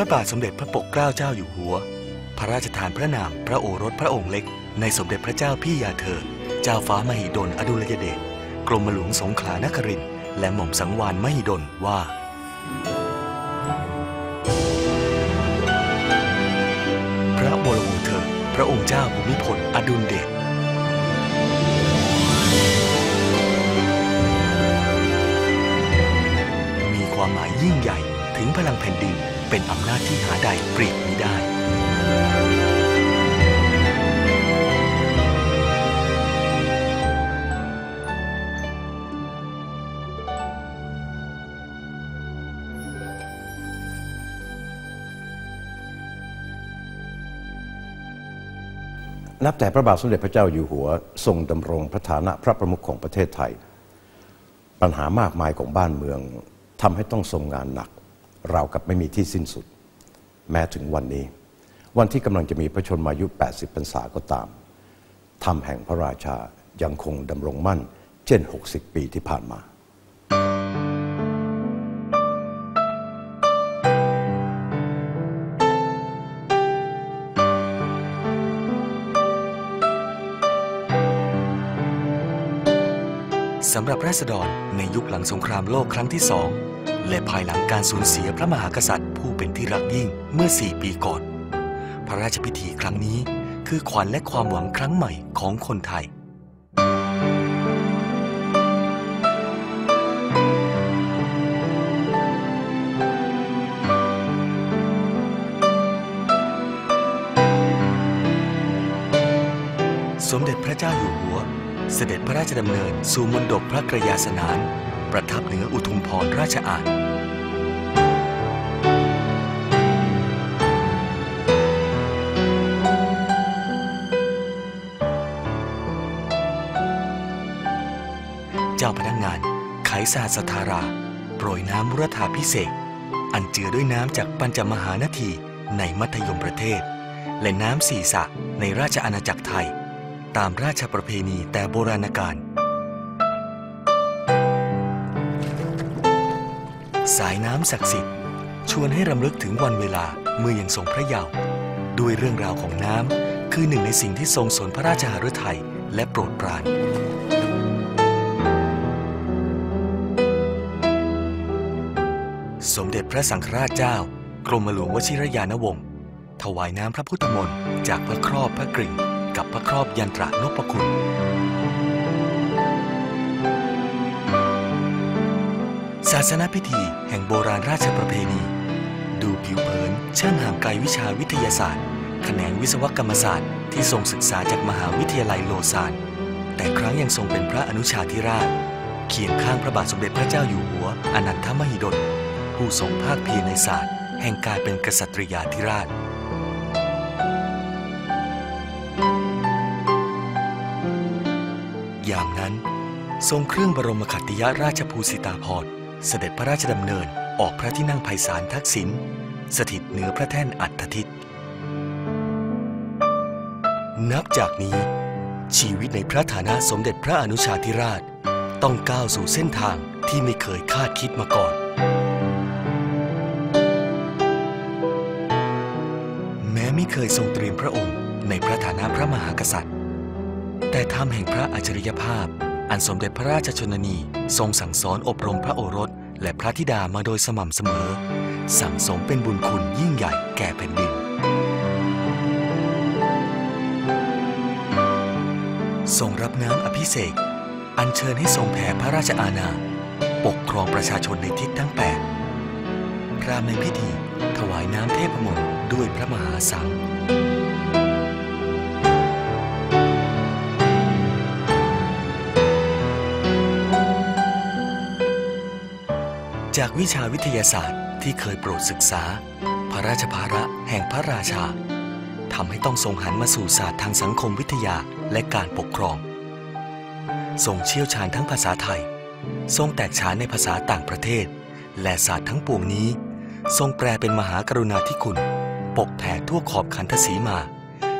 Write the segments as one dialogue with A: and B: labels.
A: ระบาทสมเด็จพระปกเกล้าเจ้าอยู่หัว พระราชทานพระนามพระโอรสพระองค์เล็ก ในสมเด็จพระเจ้าพี่ยาเธอ เจ้าฟ้ามหิดลอดุลยเดชกรมหลวงสงขลานครินทร์และหม่อมสังวานมหิดลว่าพระบรมเธอ พระองค์เจ้าภูมิพลอดุลเดชมีความหมายยิ่งใหญ่ถึงพลังแผ่นดิน เป็นอำนาจที่หาใดเปรียบไมิได้
B: นับแต่พระบาทสมเด็จพระเจ้าอยู่หัวทรงดำรงพระฐานะพระประมุขของประเทศไทย ปัญหามากมายของบ้านเมืองทำให้ต้องทรงงานหนัก เรากับไม่มีที่สิ้นสุด แม้ถึงวันนี้ วันที่กำลังจะมีพระชนมายุ 80พรรษาก็ตามธรรมแห่งพระราชายังคงดำรงมั่น เช่น 60 ปีที่ผ่านมา
A: สำหรับราษฎรในยุคหลังสงครามโลกครั้งที่สอง และภายหลังการสูญเสียพระมหากษัตริย์ผู้เป็นที่รักยิ่งเมื่อ 4 ปีก่อน พระราชพิธีครั้งนี้คือขวัญและความหวังครั้งใหม่ของคนไทยสมเด็จพระเจ้าอยู่หัว เสด็จพระราชดำเนินสู่มณฑปพระกรยาสนาน ประทับเหนืออุทุมพรราชอาณเจ้าพนักงานไขสาสธาราโปรยน้ำมุรธาพิเศษ อันเจือด้วยน้ำจากปัญจมหานาทีในมัธยมประเทศ และน้ำสี่สะในราชอาณาจักรไทย ตามราชประเพณีแต่โบราณกาล สายน้ำศักดิ์สิทธิ์ ชวนให้รำลึกถึงวันเวลาเมื่อยังทรงพระเยาว์ด้วยเรื่องราวของน้ำคือหนึ่งในสิ่งที่ทรงสนพระราชหฤทัยและโปรดปรานสมเด็จพระสังฆราชเจ้า กรมหลวงวชิรยานวงศ์ถวายน้ำพระพุทธมนต์จากพระครอบพระกริ่ง กับพระครอบยันตรานพคุณ ศาสนพิธีแห่งโบราณราชประเพณี ดูผิวเผินช่างห่างไกลวิชาวิทยาศาสตร์ แขนงวิศวกรรมศาสตร์ที่ทรงศึกษาจากมหาวิทยาลัยโลซานแต่ครั้งยังทรงเป็นพระอนุชาธิราช เคียงข้างพระบาทสมเด็จพระเจ้าอยู่หัว อนันทมหิดลผู้ทรงภาคเพียรในศาสตร์ แห่งการเป็นกษัตริยาธิราชยามนั้น ทรงเครื่องบรมขัตติยราชภูสิตาภรณ์ เสด็จพระราชดำเนินออกพระที่นั่งไพศาลทักษิณสถิตเหนือพระแท่นอัฏฐทิตนับจากนี้ ชีวิตในพระฐานะสมเด็จพระอนุชาธิราช ต้องก้าวสู่เส้นทางที่ไม่เคยคาดคิดมาก่อน แม้ไม่เคยทรงเตรียมพระองค์ในพระฐานะพระมหากษัตริย์ แต่ธรรมแห่งพระอัจฉริยภาพ อันสมเด็จพระราชชนนีทรงสั่งสอนอบรมพระโอรส และพระธิดามาโดยสม่ำเสมอ สั่งสมเป็นบุญคุณยิ่งใหญ่แก่แผ่นดิน ทรงรับน้ำอภิเษกอัญเชิญให้ทรงแผ่พระราชอาณา ปกครองประชาชนในทิศทั้งแปดพรามในพิธีถวายน้ำเทพมนต์ด้วยพระมหาสัง จากวิชาวิทยาศาสตร์ที่เคยโปรดศึกษา พระราชภาระแห่งพระราชาทำให้ต้องทรงหันมาสู่ศาสตร์ทางสังคมวิทยาและการปกครอง ทรงเชี่ยวชาญทั้งภาษาไทย ทรงแตกฉานในภาษาต่างประเทศ และศาสตร์ทั้งปวงนี้ ทรงแปลเป็นมหากรุณาธิคุณ ปกแผ่ทั่วขอบขันธสีมา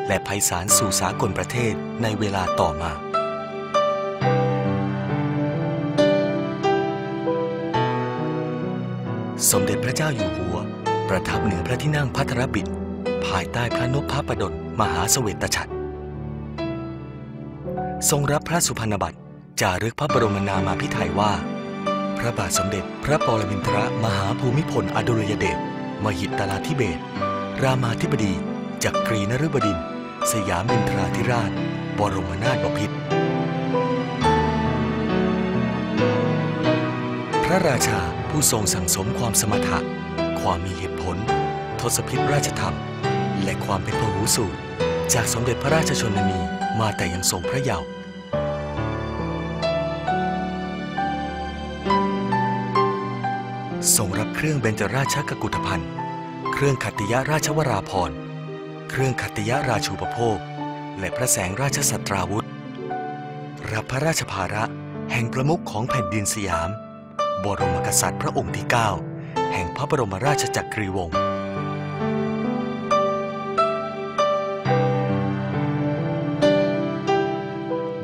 A: และไพศาลสู่สากลประเทศในเวลาต่อมา สมเด็จพระเจ้าอยู่หัว ประทับเหนือพระที่นั่งพัทรบิดภายใต้พระนพพระประดลมหาเสวตฉัตรทรงรับพระสุพรรณบัตรจารึกพระบรมนามาพิไทยว่า พระบาทสมเด็จพระปรมินทรมหาภูมิพลอดุลยเดชมหิตลาธิเบศรามาธิบดี จักรีนฤบดิน สยามินทราธิราช บรมนาถบพิตรพระราชา ผู้ทรงสั่งสมความสมถะ ความมีเหตุผล ทศพิธราชธรรม และความเป็นพหูสูตรจากสมเด็จพระราชชนนีมาแต่ยังทรงพระเยาว์ทรงรับเครื่องเบญจราชกกุฏภัณฑ์ เครื่องขัตติยราชวราภรณ์เครื่องขัตติยราชูปโภค และพระแสงราชสัตราวุธ รับพระราชภาระแห่งประมุขของแผ่นดินสยาม บรมกษัตริย์พระองค์ที่ 9 แห่งพระบรมราชจักรีวงศ์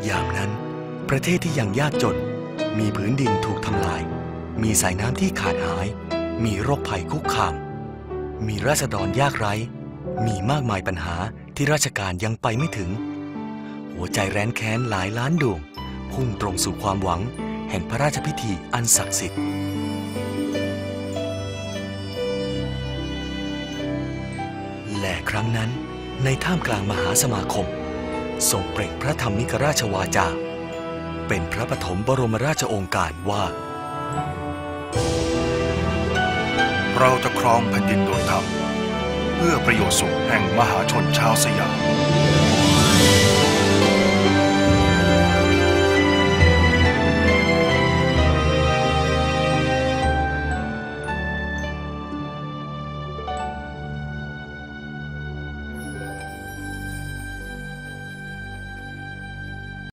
A: ยามนั้น ประเทศที่ยังยากจน มีพื้นดินถูกทำลาย มีสายน้ำที่ขาดหาย มีโรคภัยคุกคาม มีราษฎรยากไร้ มีมากมายปัญหาที่ราชการยังไปไม่ถึง หัวใจแร้นแค้นหลายล้านดวง พุ่งตรงสู่ความหวัง แห่งพระราชพิธีอันศักดิ์สิทธิ์และครั้งนั้นในท่ามกลางมหาสมาคมทรงเปล่งพระธรรมิกราชวาจา เป็นพระปฐมบรมราชโองการว่า
C: เราจะครองแผ่นดินโดยธรรม เพื่อประโยชน์สุขแห่งมหาชนชาวสยาม